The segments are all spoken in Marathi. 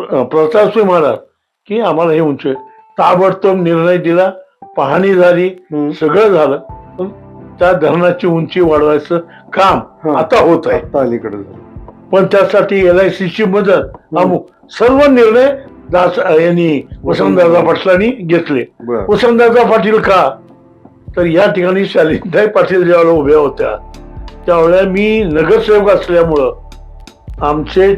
प्र- प्रतापसिंह महाराज की आम्हाला हे उंच. ताबडतोब निर्णय दिला पाहणी झाली. सगळं झालं पण त्या धरणाची उंची वाढवायचं काम. आता होत आहे अलीकडे. पण त्यासाठी एल आय ची मदत सर्व निर्णय दास यांनी वसंतदादा पाटलांनी घेतले वसंतदादा पाटील का तर या ठिकाणी शालिंताई पाटील ज्यावेळेला उभ्या होत्या त्यावेळेला मी नगरसेवक असल्यामुळं आमचे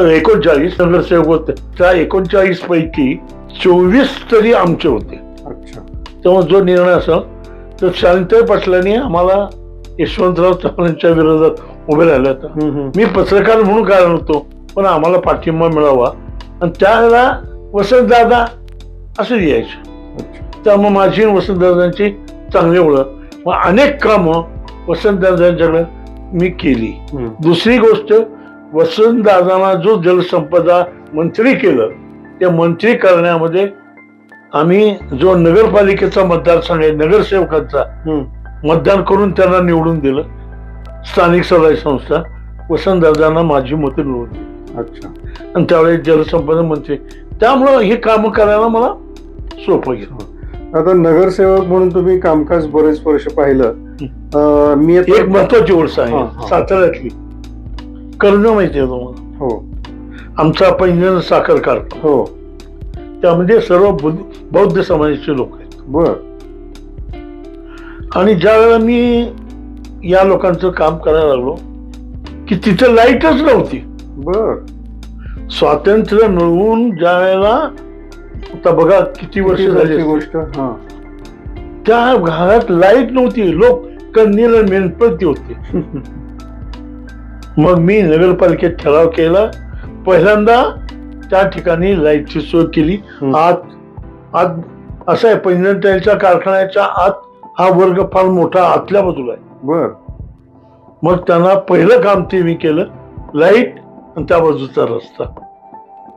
एकोणचाळीस नगरसेवक होते. त्या एकोणचाळीस पैकी चोवीस तरी आमचे होते. अच्छा. तेव्हा जो निर्णय असेल तर शालिंताई पाटलांनी आम्हाला यशवंतराव चव्हाणांच्या विरोधात उभे राहिले होते. मी पत्रकार म्हणून काय नव्हतो पण आम्हाला पाठिंबा मिळावा. आणि त्यावेळेला वसंतदादा असं यायचे. त्यामुळे माझी वसंतदादांची चांगली ओळख. मग अनेक कामं वसंतदादांच्याकडे मी केली. दुसरी गोष्ट वसंतदादांना जो जलसंपदा मंत्री केलं त्या मंत्री करण्यामध्ये आम्ही जो नगरपालिकेचा मतदारसंघ आहे नगरसेवकांचा. मतदान करून त्यांना निवडून दिलं. स्थानिक स्वराज्य संस्था वसंतदादांना माझी मतं मिळवून दिली. अच्छा. आणि त्यावेळेस जलसंपदा मंत्री. त्यामुळं हे काम करायला मला सोपं गेलं. आता नगरसेवक म्हणून तुम्ही कामकाज बरेच वर्ष पाहिलं. मी एक महत्वाची हा, आहे. साताऱ्यातली. कर्ज माहिती आहे तुम्हाला? हो. आमचा पैंजण साखर कारखाना. हो. त्यामध्ये सर्व बुद्ध- बौद्ध समाजाचे लोक आहेत. बर. आणि ज्या वेळेला मी या लोकांचं काम करायला लागलो की तिथं लाईटच नव्हती. बर. स्वातंत्र्य मिळवून ज्या वेळेला आता बघा किती वर्ष झाली गोष्ट? हा. त्या घरात लाइट नव्हती. लोक कन्नीला मेनपळती होते. मग मी नगरपालिकेत ठराव केला. पहिल्यांदा त्या ठिकाणी लाईटची सोय केली. आत आत असं आहे पैंजणच्या कारखान्याच्या आत हा वर्ग फार मोठा आतल्या बाजूला आहे. बर. मग त्यांना पहिलं काम ते मी केलं लाइट आणि त्या बाजूचा रस्ता.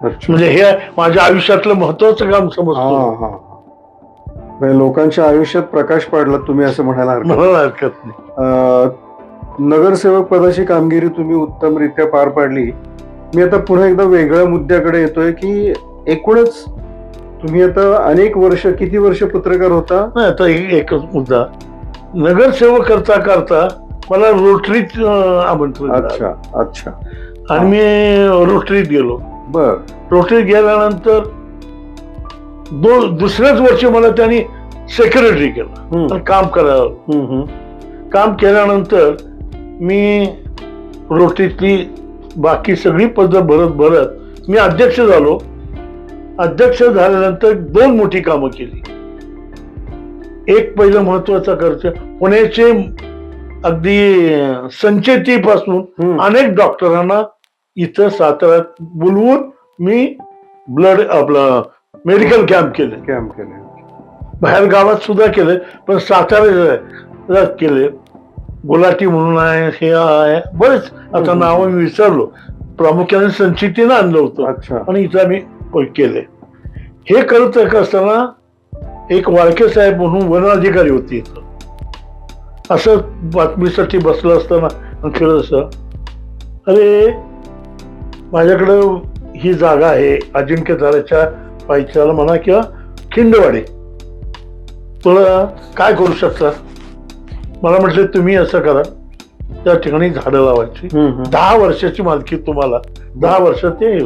म्हणजे हे माझ्या आयुष्यातलं महत्वाचं काम हा समजतो. हा म्हणजे लोकांच्या आयुष्यात प्रकाश पडला तुम्ही असं म्हणायला हरकत नाही. नगरसेवक पदाची कामगिरी तुम्ही उत्तमरित्या पार पाडली. मी आता पुन्हा एकदा वेगळ्या मुद्द्याकडे येतोय की एकूणच तुम्ही आता अनेक वर्ष किती वर्ष पत्रकार होता? नाही आता एक- एकच मुद्दा. नगरसेवक करता करता मला रोटरीत आमंत्रण. अच्छा अच्छा. आणि मी रोटरीत गेलो. बर. रोटरीत गेल्यानंतर दो दुसऱ्याच वर्षी मला त्यांनी सेक्रेटरी केलं. काम करायला हम्म. काम केल्यानंतर मी रोटरीतली बाकी सगळी पद्धत भरत भरत मी अध्यक्ष झालो. अध्यक्ष झाल्यानंतर दोन मोठी कामं केली. एक पहिलं महत्त्वाचा खर्च पुण्याचे अगदी संचेतीपासून. अनेक डॉक्टरांना इथं साताऱ्यात बोलवून मी ब्लड आपलं मेडिकल कॅम्प केले. कॅम्प केले. बाहेर गावात सुद्धा केले पण सातारा केले. गुलाटी म्हणून आहे हे आहे. बरेच आता. नावं मी विसरलो. प्रामुख्याने संचितीनं आणलं होतं. अच्छा. आणि इथं आम्ही केले हे करत असताना एक वाळके साहेब म्हणून वन अधिकारी होते इथं. असं बातमीसाठी बसलं असताना फिरत असं अरे माझ्याकडं ही जागा आहे अजिंक्य ताराच्या पायथ्याला म्हणा किंवा खिंडवाडे. तुला काय करू शकता? मला म्हटलं तुम्ही असं करा. त्या ठिकाणी झाडं लावायची. दहा वर्षाची मालकी तुम्हाला. दहा वर्षात ते येईल.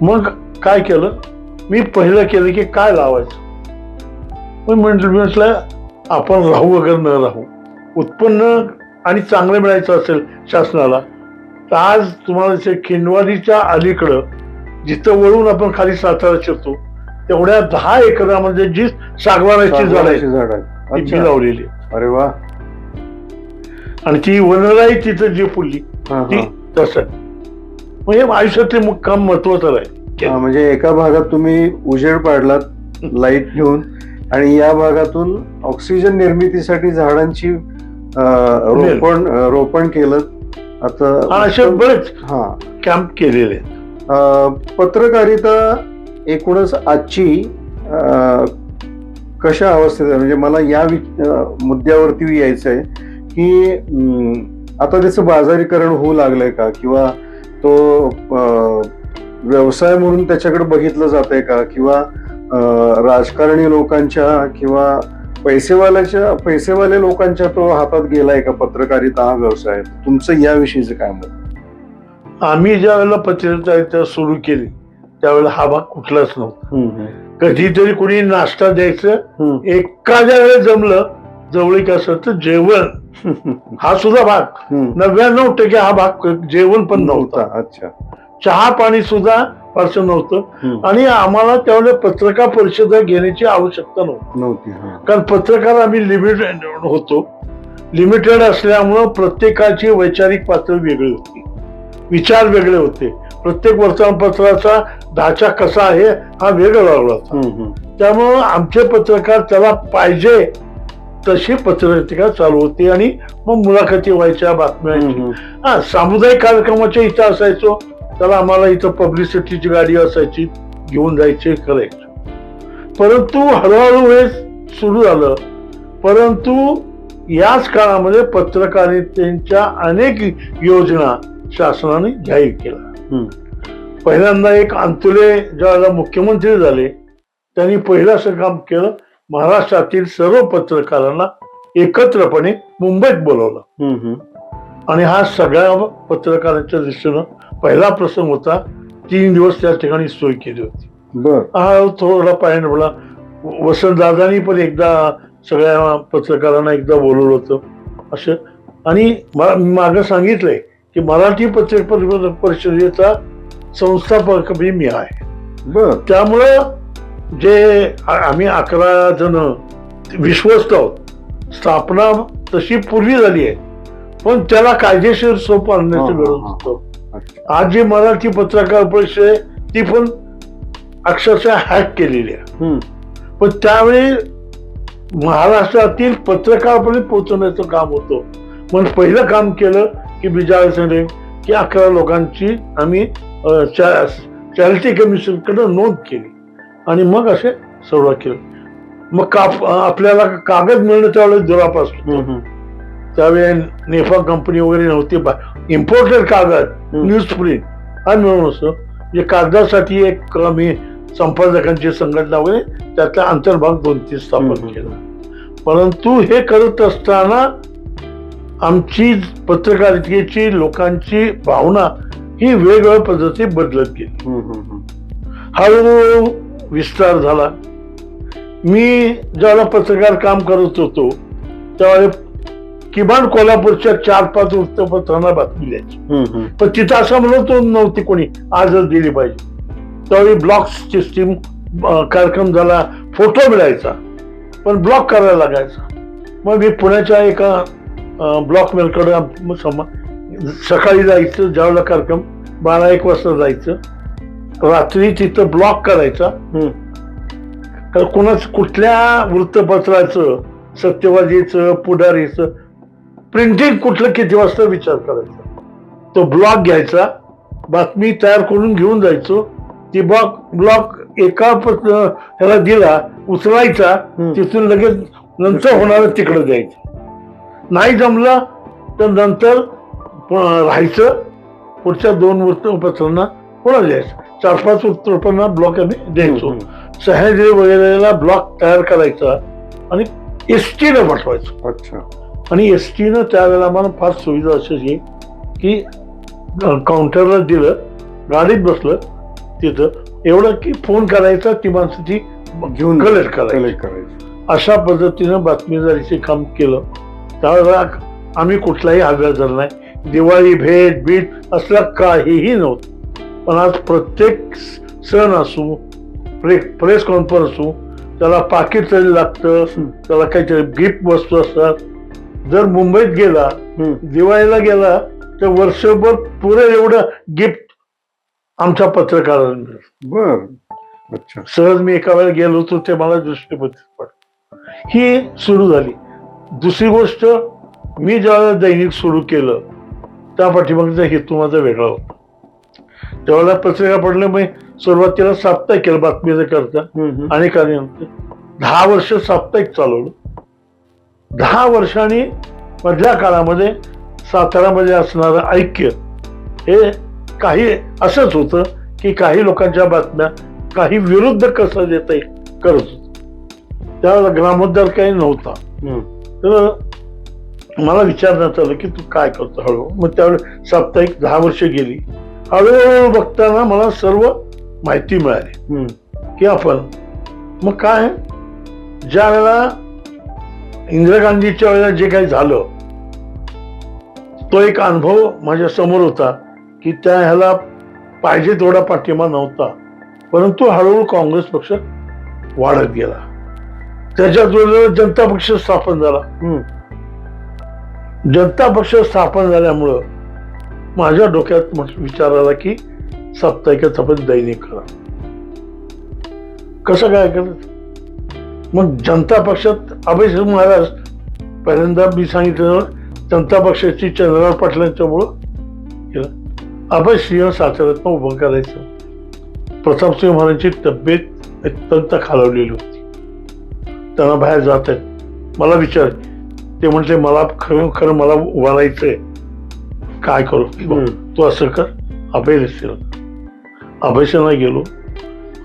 मग काय केलं? मी पहिलं केलं की काय लावायचं? पण म्हटलं म्हटलं आपण राहू वगैरे न राहू. उत्पन्न आणि चांगलं मिळायचं असेल शासनाला तर आज तुम्हाला खिंडवाडीच्या अलीकडं जिथं वळून आपण खाली सातारा शिरतो तेवढ्या दहा एकरामध्ये जी सागवानाची झाड आहेत ती लावलेली अरे वा. आणि ती वनराई तिथं जी फुलली हा, ती हा. तसं. म्हणजे आयुष्यातले मु- काम महत्वाचं आहे हा, म्हणजे एका भागात तुम्ही उजेड पाडलात लाइट घेऊन आणि या भागातून ऑक्सिजन निर्मितीसाठी झाडांची अं, रोपण अं, रोपण केलं. आता असे बरेच हा. कॅम्प केलेले आहेत. अं, पत्रकारिता एकूणच आजची अं, कशा अवस्थेत आहे? म्हणजे मला या मुद्द्यावरती यायचं आहे की आता त्याचं बाजारीकरण होऊ लागलंय का? किंवा तो व्यवसाय म्हणून त्याच्याकडे बघितलं जात आहे का? किंवा राजकारणी लोकांच्या किंवा पैसेवाल्याच्या पैसेवाले लोकांच्या तो हातात गेलाय का पत्रकारिता हा व्यवसाय? तुमचं याविषयीचं काय मत? आम्ही ज्या वेळेला पत्रकारिता सुरू केली त्यावेळेला हा भाग कुठलाच नव्हता. कधीतरी कोणी नाश्ता द्यायचं. एखाद्या वेळेस जमलं जवळीक असं तर जेवण. हा सुद्धा भाग. नव्याण्णव टक्के हा भाग जेवण पण नव्हता. अच्छा. चहा पाणी सुद्धा फारसं नव्हतं. आणि आम्हाला त्यावेळेला पत्रकार परिषदा घेण्याची आवश्यकता नव्हती. नव्हती. कारण पत्रकार आम्ही लिमिटेड होतो. लिमिटेड असल्यामुळं प्रत्येकाची वैचारिक पातळी वेगळी होती. विचार वेगळे होते. प्रत्येक वर्तमानपत्राचा ढाचा कसा आहे हा वेगळा लागला होता. त्यामुळं आमचे पत्रकार त्याला पाहिजे तशी पत्रकारिता चालू होती आणि मग मुलाखती व्हायच्या बातम्या. हा सामुदायिक कार्यक्रमाच्या इथं असायचो त्याला आम्हाला इथं पब्लिसिटीची गाडी असायची घेऊन जायचे करायचं परंतु हळूहळू हे सुरू झालं परंतु याच काळामध्ये पत्रकारितेच्या अनेक योजना शासनाने जाहीर केल्या. पहिल्यांदा एक अंतुले ज्यावेळेला मुख्यमंत्री झाले त्यांनी पहिलं असं काम केलं महाराष्ट्रातील सर्व पत्रकारांना एकत्रपणे मुंबईत बोलवलं. आणि हा सगळ्या पत्रकारांच्या दृष्टीनं पहिला प्रसंग होता तीन दिवस त्या ठिकाणी सोय केली होती. हा थोडा पायन बोला वसंतदादांनी पण एकदा सगळ्या पत्रकारांना एकदा बोलवलं होतं असं. आणि मागं सांगितलंय की मराठी पत्रक परि- परिषदेचा संस्थापक बी मी आहे. बर. त्यामुळं जे आम्ही अकरा जण विश्वस्त आहोत. स्थापना तशी पूर्वी झाली आहे पण त्याला कायदेशीर सोप आणण्याची गरज अच्छा. आज जी मराठी पत्रकार परिषद आहे ती पण अक्षरशः हॅक केलेली आहे. पण त्यावेळी महाराष्ट्रातील पत्रकारपर्यंत पोहोचवण्याचं काम होतं. मग पहिलं काम केलं की बिजाळ सांगले की अकरा लोकांची आम्ही चॅरिटी कमिशनकडे नोंद केली आणि मग असे सुरुवात केली मग काप आपल्याला कागद मिळणं त्यावेळेस दुरापास हम्म, हम्म. त्यावेळी नेफा कंपनी वगैरे नव्हती इम्पोर्टेड कागद. न्यूज प्रिंट हा मिळून असतो म्हणजे कागदासाठी एक मी संपादकांची संघटना वगैरे त्यातला अंतर्भाग दोन तीन स्थापन. केला परंतु हे करत असताना आमची पत्रकारितेची लोकांची भावना ही वेगवेगळ्या पद्धती बदलत गेली. हळूहळू विस्तार झाला. मी ज्यावेळेला पत्रकार काम करत होतो त्यावेळेला किमान कोल्हापूरच्या चार पाच वृत्तपत्रांना बातमी द्यायची. पण तिथं असं म्हणत नव्हती कोणी आजच दिली पाहिजे. त्यावेळी ब्लॉक सिस्टीम कार्यक्रम झाला फोटो मिळायचा पण ब्लॉक करायला लागायचा. मग मी पुण्याच्या एका ब्लॉक मेलकडे आम- सम- सकाळी जायचं ज्यावेळेला कार्यक्रम बारा एक वाजता जायचं. रात्री तिथं ब्लॉक करायचा. तर कुणाच कुठल्या वृत्तपत्राचं सत्यवादीचं पुढारीचं प्रिंटिंग कुठलं किती वाजता विचार करायचा? तो ब्लॉक घ्यायचा. बातमी तयार करून घेऊन जायचो. ती ब्लॉक ब्लॉक एका पत्र ह्याला दिला उचलायचा. तिथून लगेच नंतर होणार तिकडे द्यायचं. नाही जमलं तर नंतर राहायचं. पुढच्या दोन वृत्तपत्रांना पुन्हा द्यायचं? चार पाच वृत्तपत्रांना ब्लॉक आम्ही द्यायचो. सह्याद्री वगैरेला ब्लॉक तयार करायचा आणि एस टीनं पाठवायचं. अच्छा. आणि एस टीनं त्यावेळेला आम्हाला फार सुविधा अशी की काउंटरला दिलं गाडीत बसलं तिथं. एवढं की फोन करायचा ती माणसं ती घेऊन कलेक्ट करायचं. अशा पद्धतीनं बातमीदारीचे काम केलं. त्यावेळेला आम्ही कुठलाही हव्याजार नाही. दिवाळी भेट बीट असलं काहीही नव्हतं. पण आज प्रत्येक सण असू प्रे प्रेस कॉन्फरन्स असू त्याला पाकिट तरी लागतं त्याला काहीतरी गिफ्ट वस्तू असतात. जर मुंबईत गेला. दिवाळीला गेला तर वर्षभर पुरे एवढं गिफ्ट आमच्या पत्रकारांना. बर. अच्छा. सहज मी एका वेळेला गेलो होतो ते मला दृष्टीपथित पडलं. ही सुरू झाली. दुसरी गोष्ट मी ज्यावेळेला दैनिक सुरू केलं त्या पाठीमागचा हेतू माझा वेगळा होता त्यावेळेला पत्रिका पडलं मी सुरुवातीला साप्ताहिक केलं बातमीचं करता. आणि कार्यानंतर दहा वर्ष साप्ताहिक चालवलं दहा वर्षांनी मधल्या काळामध्ये सातारामध्ये असणारं ऐक्य हे काही असंच होतं की काही लोकांच्या बातम्या काही विरुद्ध कसं देता येईल करत होतो त्यावेळेला ग्रामोद्धार काही नव्हता. तर मला विचारण्यात आलं की तू काय करतो हळू? मग त्यावेळेस साप्ताहिक दहा वर्ष गेली. हळूहळू बघताना मला सर्व माहिती मिळाली. की आपण मग काय? ज्या वेळेला इंदिरा गांधीच्या वेळेला जे काही झालं तो एक अनुभव माझ्यासमोर होता की त्या ह्याला पाहिजे तेवढा पाठिंबा नव्हता. परंतु हळूहळू काँग्रेस पक्ष वाढत गेला. त्याच्या जोरावर जनता पक्ष स्थापन झाला. जनता पक्ष स्थापन झाल्यामुळं माझ्या डोक्यात विचार आला की साप्ताहिकच आपण दैनिक करा. कसं काय करत? मग जनता पक्षात अभयसिंह महाराज पहिल्यांदा मी सांगितलं जनता पक्षाची चंद्रराव पाटलांच्यामुळं केलं. अभयसिंह साताऱ्यातनं उभं करायचं. प्रतापसिंह महाराजांची तब्येत अत्यंत खालवलेली होती. त्यांना बाहेर जात आहेत. मला विचार ते म्हटले मला खरं खरं मला उभा राहायचंय काय करू. तू असं कर अभय नसेल अभयसिंहला गेलो.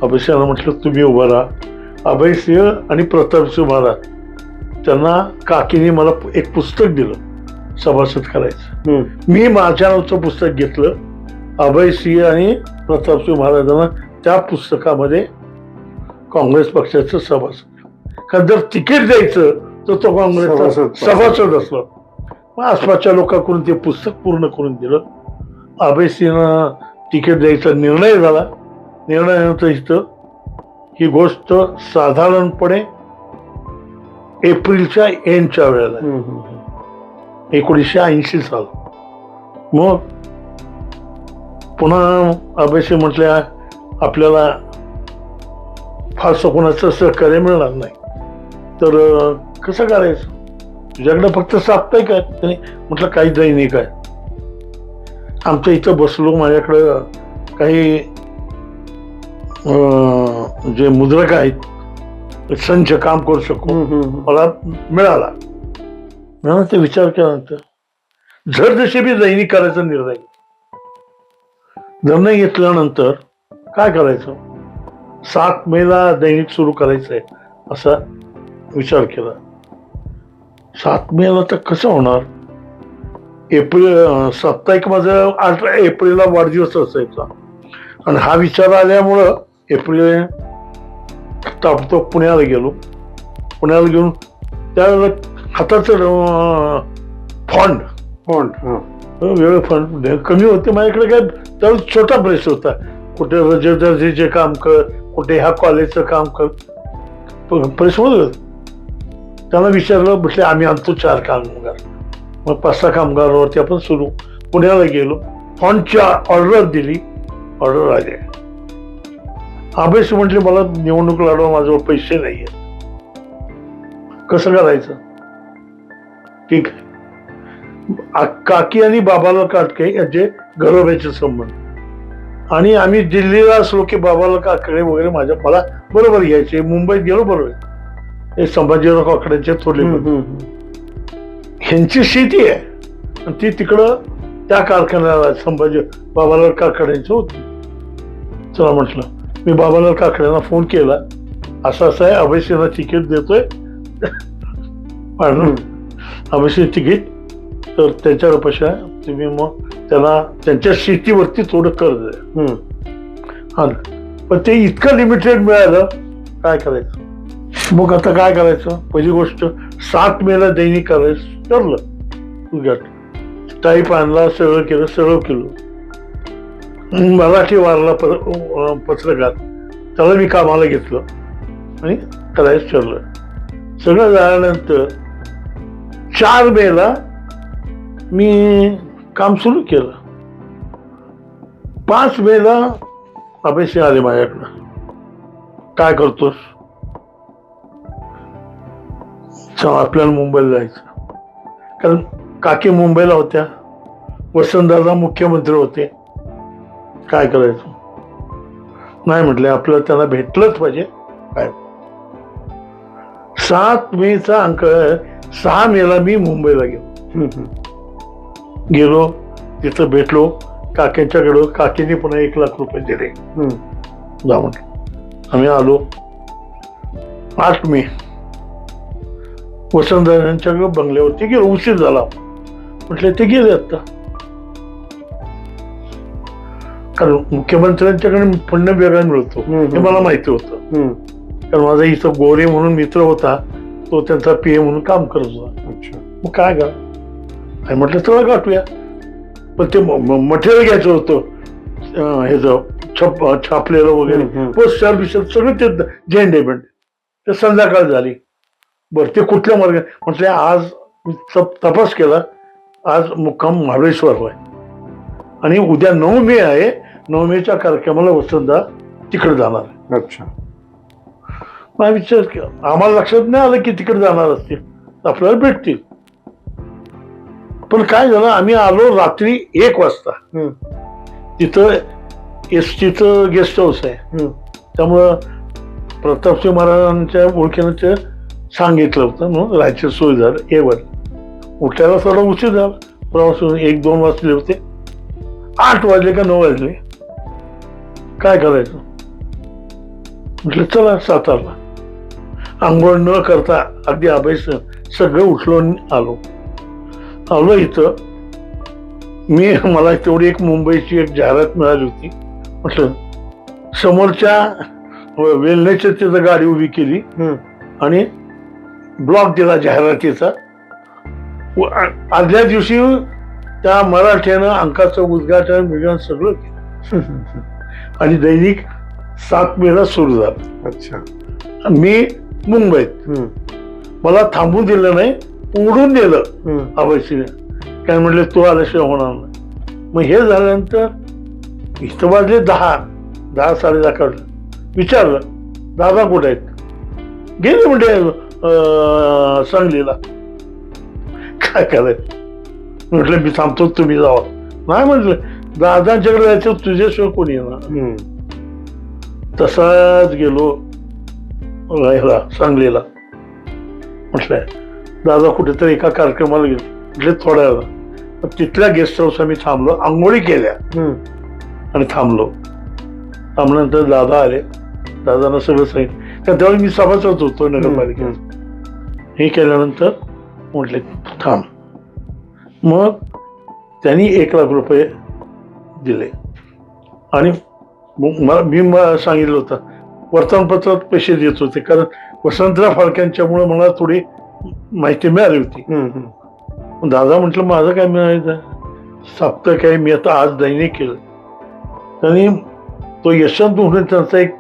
अभयसिंहला म्हटलं तुम्ही उभा राहा. अभयसिंह आणि प्रतापसिंह महाराज त्यांना काकीने मला एक पुस्तक दिलं सभासद करायचं. मी माझ्या नावचं पुस्तक घेतलं. अभयसिंह आणि प्रतापसिंह महाराजांना त्या पुस्तकामध्ये काँग्रेस पक्षाचं सभासद कारण जर तिकीट द्यायचं तर तो काँग्रेसचा सभासद. असलो मग आसपासच्या लोकांकडून ते पुस्तक पूर्ण करून दिलं. अभयसिंह तिकीट द्यायचा निर्णय झाला. निर्णयानंतर इथं ही गोष्ट साधारणपणे एप्रिलच्या एंडच्या वेळेला. एकोणीसशे ऐंशी साल. मग पुन्हा अभयसिंह म्हटले आपल्याला फारसं कोणाचं सहकार्य मिळणार नाही. तर कसं करायचं? तुझ्याकडे फक्त साप्ताहिक आहे त्याने म्हटलं काही दैनिक आहे. आमच्या इथं बसलो माझ्याकडं काही जे मुद्रक आहेत संच काम करू शकू. मला मिळाला. मिळाला ते विचार केल्यानंतर जर जशी मी दैनिक करायचा निर्णय निर्णय घेतल्यानंतर काय करायचं? सात मेला दैनिक सुरू करायचंय असा विचार केला. सात मेला तर कसं होणार? एप्रिल साप्ताहिक माझं अठरा एप्रिलला वाढदिवस असायचा. आणि हा विचार आल्यामुळं एप्रिल ताबडतोब पुण्याला गेलो. पुण्याला घेऊन त्यावेळेला हाताचं फंड. हा. वेळ फंड. कमी होते माझ्याकडे काय त्यावेळेस छोटा प्रेस होता. कुठे रजे दर्जेचे काम कर कुठे ह्या कॉलेजचं काम कर. प्रेस होत. त्यांना विचारलं म्हटले आम्ही आणतो चार कामगार. मग पाच सहा कामगारावरती आपण सुरू. पुण्याला गेलो. फॉन्टच्या ऑर्डर दिली. ऑर्डर आले. अभ्यास म्हटले मला निवडणूक लढवा माझ्यावर पैसे नाही कसं करायचं? ठीक आहे. काकी आणि बाबाला काटके यांचे गरोब्याचे संबंध. आणि आम्ही दिल्लीला असलो की बाबाला काकडे वगैरे माझ्या मला बरोबर घ्यायचे. मुंबईत गेलो बरोबर. हे संभाजीराव काकड्यांचे. हम्म. ह्यांची शेती आहे आणि ती तिकडं त्या कारखान्याला संभाजी बाबालाल काकड्यांचं होती चला म्हटलं मी बाबालाल काकड्यांना फोन केला असं असं आहे अभयसिंहला तिकीट देतोय. अभयसिंह तिकीट तर त्याच्यावर पैसे तुम्ही मग त्याला त्यांच्या शेतीवरती थोडं कर्ज आहे. हा पण ते इतकं लिमिटेड मिळालं काय करायचं मग आता काय करायचं? पहिली गोष्ट सात मेला दैनिक करायचं. ठरलं. तुझ्यात टाईप आणला सगळं केलं सगळं केलं. मराठी वारला पत्रकार. त्याला मी कामाला घेतलं. आणि करायचं ठरलं. सगळं झाल्यानंतर चार मेला मी काम सुरू केलं. पाच मेला अपेक्षा आले माझ्याकडं. काय करतोस? चल आपल्याला मुंबईला जायचं. कारण काकी मुंबईला होत्या. वसंतदादा मुख्यमंत्री होते. काय करायचं? नाही म्हटले आपल्याला त्यांना भेटलंच पाहिजे. काय? सात मेचा अंक. सहा मेला मी मुंबईला गेलो. गेलो तिथं भेटलो. काकींच्याकडं काकींनी पुन्हा एक लाख रुपये दिले. जा म्हटलं. आम्ही आलो. आठ मे. वसंतदारांच्या बंगल्यावरती गेलो उशीर झाला. म्हटलं ते गेले आता. कारण मुख्यमंत्र्यांच्याकडे फंड वेगळा मिळतो हे मला माहिती होतं. कारण माझा इथं गोरे म्हणून मित्र होता तो त्यांचा पीए म्हणून काम करत होता. मग काय का आणि म्हटलं चला गाठूया. पण ते मटेरियल घ्यायचं होतं ह्याचं छप छापलेलं वगैरे. पोस्टर बिस्टर सगळं ते झेंडे पण ते संध्याकाळ झाली. बरं ते कुठल्या मार्ग म्हटलं आज तपास केला आज मुक्काम महाबळेश्वर होय आणि उद्या नऊ मे आहे नऊ मेच्या कार्यक्रमाला वसंतदा तिकडे जाणार. अच्छा मला विचार केला आम्हाला लक्षात नाही आलं की तिकडे जाणार असतील आपल्याला भेटतील पण काय झालं आम्ही आलो रात्री एक वाजता. तिथं एस टीचं गेस्ट हाऊस आहे. त्यामुळं प्रतापसिंह महाराजांच्या ओळखीनं सांगितलं होतं म्हणून राहायची सोय झाली. ए वर उठायला थोडा उशीर झाला. प्रवास एक दोन वाजले होते. आठ वाजले का नऊ वाजले. काय करायचं? म्हटलं चला सातारला. आंघोळ न करता अगदी अभ्यास सगळं उठलो आलो. आलो इथं. मी मला तेवढी एक मुंबईची एक जाहिरात मिळाली होती. म्हटलं समोरच्या वेलनेच्या तिथं गाडी उभी केली. आणि ब्लॉक दिला जाहिरातीचा. आदल्या दिवशी त्या मराठ्यानं अंकाचं उद्घाटन बिघाटन सगळं केलं. आणि दैनिक सात मेला सुरू झालं. अच्छा. मी मुंबईत. मला थांबू दिलं नाही उडून दिलं. आबाशीने काय म्हणले तू आल्याशिवाय होणार नाही. मग हे झाल्यानंतर इथं वाजले दहा दहा साडे दहा विचारलं दादा कुठे आहेत? गेले म्हणजे सांगलीला. काय करायचं म्हटलं मी थांबतो तुम्ही जावा. नाही म्हटलं दादांच्याकडे जायचं तुझ्याशिवाय कोणी येणार. तसाच गेलो ह्याला सांगलीला. म्हटलंय दादा कुठेतरी एका कार्यक्रमाला गेलो. म्हटले थोड्या वेळा तिथल्या गेस्ट हाऊस आम्ही थांबलो आंघोळी केल्या. आणि थांबलो. थांबल्यानंतर दादा आले. दादांना सगळं सांगितलं. त्यावेळी मी सभासद होतो नगरपालिकेत. हे केल्यानंतर म्हटले थांब. मग त्यांनी एक लाख रुपये दिले. आणि मला मी म- सांगितलं होतं वर्तमानपत्रात पैसे देत होते कारण वसंतराव फाळक्यांच्यामुळे मला थोडी माहिती मिळाली होती. दादा म्हटलं माझं काय मिळायचं साप्ताहिक आहे मी आता आज दैनिक केलं. त्यांनी तो यशवंत म्हणून त्यांचा एक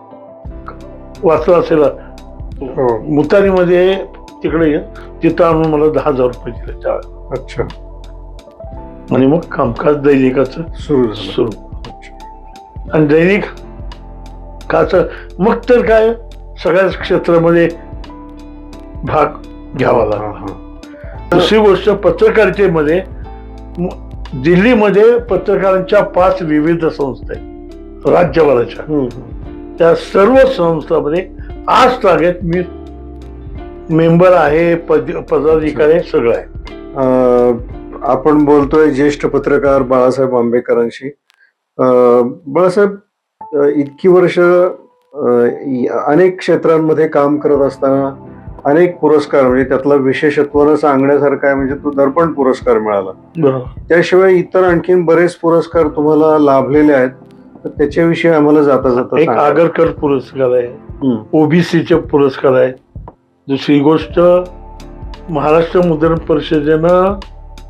वाचला असेल हो. मुतारीमध्ये तिकडे तिथं आणून मला दहा हजार रुपये दिले त्यावेळेला. अच्छा. आणि मग कामकाज दैनिकाचं सुरू सुरू. आणि दैनिक काच मग तर काय सगळ्याच क्षेत्रामध्ये भाग घ्यावा लागला. दुसरी गोष्ट पत्रकारितेमध्ये दिल्लीमध्ये पत्रकारांच्या पाच विविध संस्था आहेत. राज्यभराच्या. त्या सर्व संस्थांमध्ये आज तागेत मी मेंबर आहे पद पदाधिकारी आहे, सगळं आहे. अं, आपण बोलतोय ज्येष्ठ पत्रकार बाळासाहेब आंबेकरांशी. अं, बाळासाहेब अं, इतकी वर्ष अं, इ- अनेक क्षेत्रांमध्ये काम करत असताना अनेक पुरस्कार म्हणजे त्यातला विशेषत्वानं सांगण्यासारखा आहे म्हणजे तो दर्पण पुरस्कार मिळाला. बरोबर. त्याशिवाय इतर आणखीन बरेच पुरस्कार तुम्हाला लाभलेले आहेत. तर त्याच्याविषयी आम्हाला जाता जाता एक सांगा. आगरकर पुरस्कार आहे. ओबीसीचे पुरस्कार आहेत दुसरी गोष्ट महाराष्ट्र मुद्रण परिषदेनं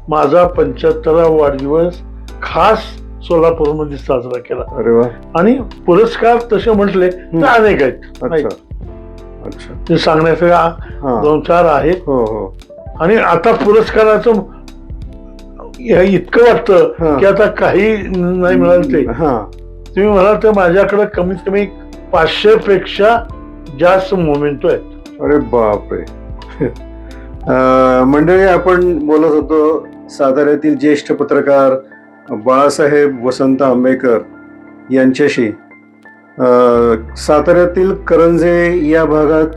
माझा पंच्याहत्तरा वाढदिवस खास सोलापूरमध्ये साजरा केला. अरे वा. आणि पुरस्कार तसे म्हटले तर अनेक आहेत. अच्छा. अच्छा. ते सांगण्याचे दोन चार आहेत. हो हो. आणि आता पुरस्काराचं हे इतकं. वाटतं की आता काही नाही मिळालं ते. हा. तुम्ही म्हणाल तर माझ्याकडे कमीत कमी पाचशे पेक्षा जास्त मोमेंटो आहेत. अरे बापरे. मंडळी आपण बोलत होतो साताऱ्यातील ज्येष्ठ पत्रकार बाळासाहेब वसंत आंबेकर यांच्याशी. साताऱ्यातील करंजे या भागात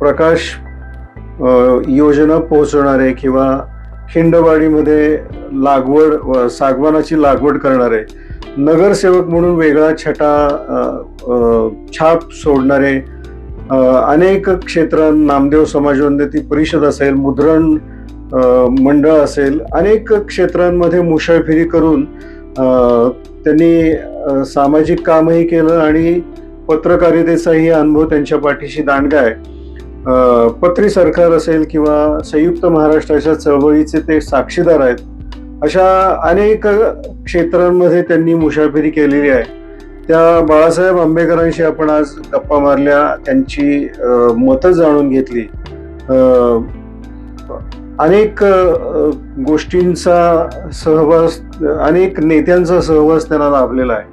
प्रकाश योजना पोहोचवणारे किंवा खिंडवाडीमध्ये लागवड सागवानाची लागवड करणारे नगरसेवक म्हणून वेगळा छटा छाप सोडणारे अनेक क्षेत्रात नामदेव समाजोन्नती परिषद असेल मुद्रण मंडळ असेल अनेक क्षेत्रांमध्ये मुशाफिरी करून त्यांनी सामाजिक कामही केलं आणि पत्रकारितेचाही अनुभव त्यांच्या पाठीशी दांडगा आहे. पत्री सरकार असेल किंवा संयुक्त महाराष्ट्राच्या चळवळीचे ते साक्षीदार आहेत. अशा अनेक क्षेत्रांमध्ये त्यांनी मुशाफिरी केलेली आहे. त्या बाळासाहेब आंबेडकरांशी आपण आज गप्पा मारल्या त्यांची मतं जाणून घेतली. अनेक गोष्टींचा सहवास अनेक नेत्यांचा सहवास त्यांना लाभलेला आहे.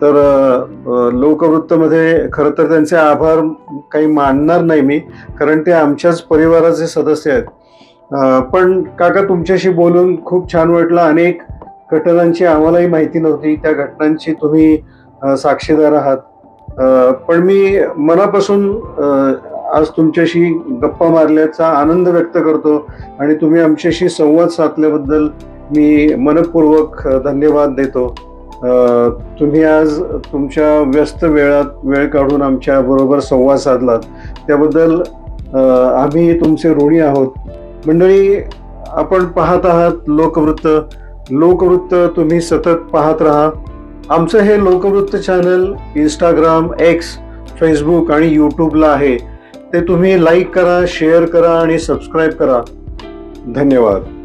तर लोकवृत्तमध्ये खरं तर त्यांचे आभार काही मानणार नाही मी कारण ते आमच्याच परिवाराचे सदस्य आहेत. पण काका तुमच्याशी बोलून खूप छान वाटलं. अनेक घटनांची आम्हालाही माहिती नव्हती. त्या घटनांची तुम्ही साक्षीदार आहात. पण मी मनापासून आज तुमच्याशी गप्पा मारल्याचा आनंद व्यक्त करतो आणि तुम्ही आमच्याशी संवाद साधल्याबद्दल मी मनपूर्वक धन्यवाद देतो. तुम्ही आज तुमच्या व्यस्त वेळात वेळ काढून आमच्या बरोबर संवाद साधलात. त्याबद्दल आम्ही तुमचे ऋणी आहोत. मंडळी आपण पाहत आहात लोकवृत्त. लोकवृत्त तुम्ही सतत पाहत राहा. आमचं हे Lokvrutt channel Instagram X Facebook आणि यूट्यूबला आहे. ते तुम्ही लाईक करा शेअर करा आणि सबस्क्राईब करा. धन्यवाद.